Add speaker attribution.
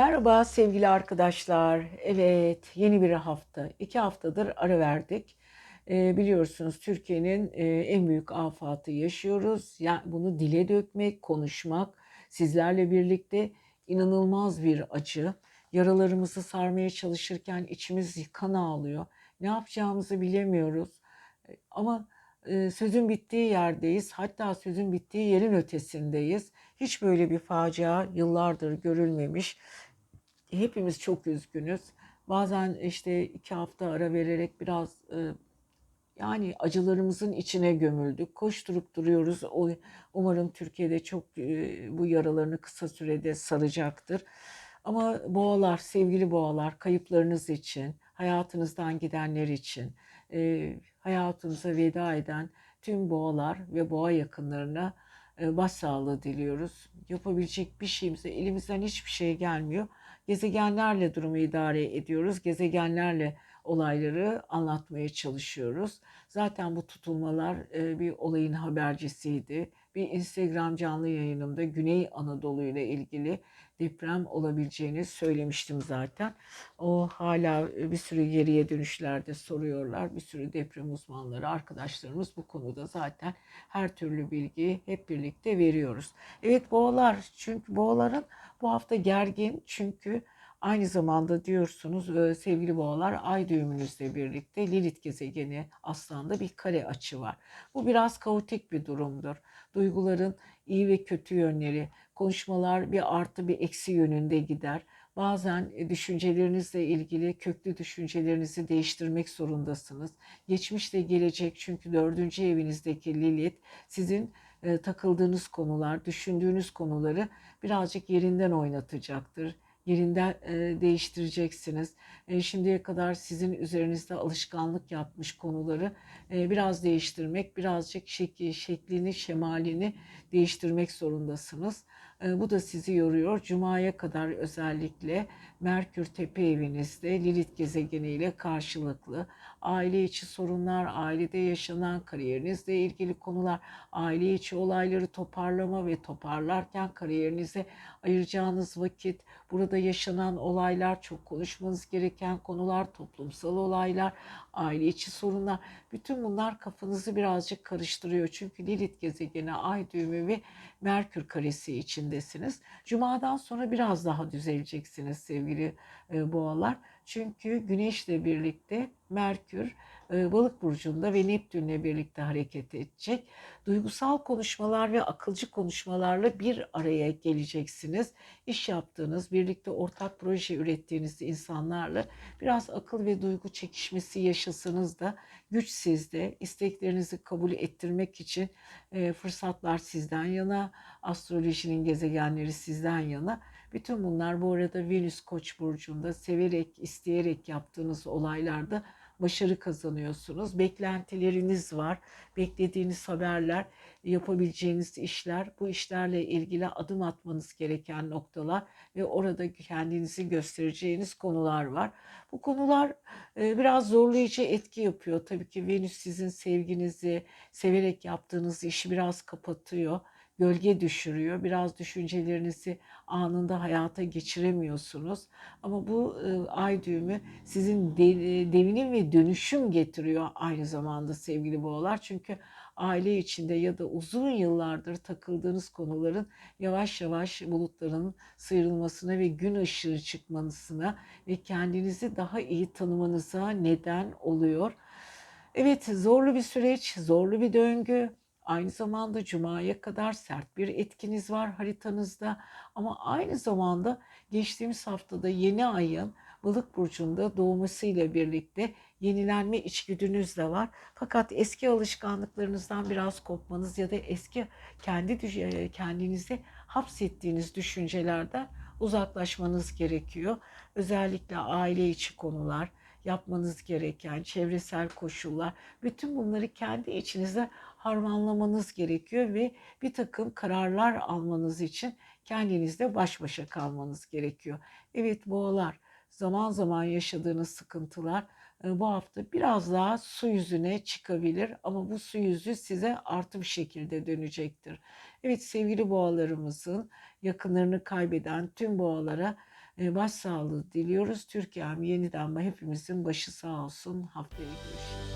Speaker 1: Merhaba sevgili arkadaşlar. Evet, yeni bir hafta. İki haftadır ara verdik. Ee, biliyorsunuz Türkiye'nin e, en büyük afatı yaşıyoruz. Yani bunu dile dökmek, konuşmak, sizlerle birlikte inanılmaz bir acı. Yaralarımızı sarmaya çalışırken içimiz kan ağlıyor. Ne yapacağımızı bilemiyoruz. E, Ama e, sözün bittiği yerdeyiz. Hatta sözün bittiği yerin ötesindeyiz. Hiç böyle bir facia yıllardır görülmemiş. Hepimiz çok üzgünüz. Bazen işte iki hafta ara vererek biraz e, yani acılarımızın içine gömüldük. Koşturup duruyoruz. O, umarım Türkiye'de çok e, bu yaralarını kısa sürede saracaktır. Ama boğalar, sevgili boğalar, kayıplarınız için, hayatınızdan gidenler için, e, hayatınıza veda eden tüm boğalar ve boğa yakınlarına e, başsağlığı diliyoruz. Yapabilecek bir şeyimize elimizden hiçbir şey gelmiyor. Gezegenlerle durumu idare ediyoruz. Gezegenlerle olayları anlatmaya çalışıyoruz. Zaten bu tutulmalar e, bir olayın habercisiydi. Bir Instagram canlı yayınımda Güney Anadolu ile ilgili deprem olabileceğini söylemiştim zaten. O hala bir sürü geriye dönüşlerde soruyorlar. Bir sürü deprem uzmanları, arkadaşlarımız bu konuda zaten her türlü bilgiyi hep birlikte veriyoruz. Evet boğalar çünkü boğaların bu hafta gergin çünkü aynı zamanda diyorsunuz sevgili boğalar ay düğümünüzle birlikte Lilith gezegeni aslında bir kare açı var. Bu biraz kaotik bir durumdur. Duyguların iyi ve kötü yönleri, konuşmalar bir artı bir eksi yönünde gider. Bazen e, düşüncelerinizle ilgili köklü düşüncelerinizi değiştirmek zorundasınız. Geçmişle gelecek çünkü dördüncü evinizdeki Lilith sizin e, takıldığınız konular, düşündüğünüz konuları birazcık yerinden oynatacaktır. Yerinden e, değiştireceksiniz. E, şimdiye kadar sizin üzerinizde alışkanlık yapmış konuları e, biraz değiştirmek, birazcık şekli, şeklini, şemalini değiştirmek zorundasınız. E, bu da sizi yoruyor. Cuma'ya kadar özellikle Merkür Tepe evinizde Lilith gezegeniyle karşılıklı aile içi sorunlar, ailede yaşanan kariyerinizle ilgili konular, aile içi olayları toparlama ve toparlarken kariyerinize ayıracağınız vakit, burada yaşanan olaylar, çok konuşmanız gereken konular, toplumsal olaylar, aile içi sorunlar, bütün bunlar kafanızı birazcık karıştırıyor. Çünkü Lilith gezegeni, ay düğümü ve Merkür karesi içindesiniz. Cuma'dan sonra biraz daha düzeleceksiniz sevgili e, boğalar. Çünkü Güneş'le birlikte Merkür e, Balık burcunda ve Neptün'le birlikte hareket edecek. Duygusal konuşmalar ve akılcı konuşmalarla bir araya geleceksiniz. İş yaptığınız, birlikte ortak proje ürettiğiniz insanlarla biraz akıl ve duygu çekişmesi yaşasanız da güç sizde. İsteklerinizi kabul ettirmek için e, fırsatlar sizden yana, astrolojinin gezegenleri sizden yana. Bütün bunlar bu arada Venüs Koç burcunda severek, isteyerek yaptığınız olaylarda başarı kazanıyorsunuz. Beklentileriniz var. Beklediğiniz haberler, yapabileceğiniz işler, bu işlerle ilgili adım atmanız gereken noktalar ve orada kendinizi göstereceğiniz konular var. Bu konular e, biraz zorlayıcı etki yapıyor. Tabii ki Venüs sizin sevginizi, severek yaptığınız işi biraz kapatıyor gölge düşürüyor. Biraz düşüncelerinizi anında hayata geçiremiyorsunuz. Ama bu e, ay düğümü sizin de, e, devinim ve dönüşüm getiriyor aynı zamanda sevgili boğalar. Çünkü aile içinde ya da uzun yıllardır takıldığınız konuların yavaş yavaş bulutların sıyrılmasına ve gün ışığı çıkmasına ve kendinizi daha iyi tanımanıza neden oluyor. Evet zorlu bir süreç, zorlu bir döngü. Aynı zamanda Cuma'ya kadar sert bir etkiniz var haritanızda. Ama aynı zamanda geçtiğimiz haftada yeni ayın Balık burcunda doğmasıyla birlikte yenilenme içgüdünüz de var. Fakat eski alışkanlıklarınızdan biraz kopmanız ya da eski kendi e, kendinizi hapsettiğiniz düşüncelerden uzaklaşmanız gerekiyor. Özellikle aile içi konular, yapmanız gereken çevresel koşullar, bütün bunları kendi içinizde harmanlamanız gerekiyor ve bir takım kararlar almanız için kendinizle baş başa kalmanız gerekiyor. Evet boğalar zaman zaman yaşadığınız sıkıntılar e, bu hafta biraz daha su yüzüne çıkabilir ama bu su yüzü size artı bir şekilde dönecektir. Evet sevgili boğalarımızın yakınlarını kaybeden tüm boğalara başsağlığı diliyoruz. Türkiye'm yeniden hepimizin başı sağ olsun. Haftaya görüşürüz.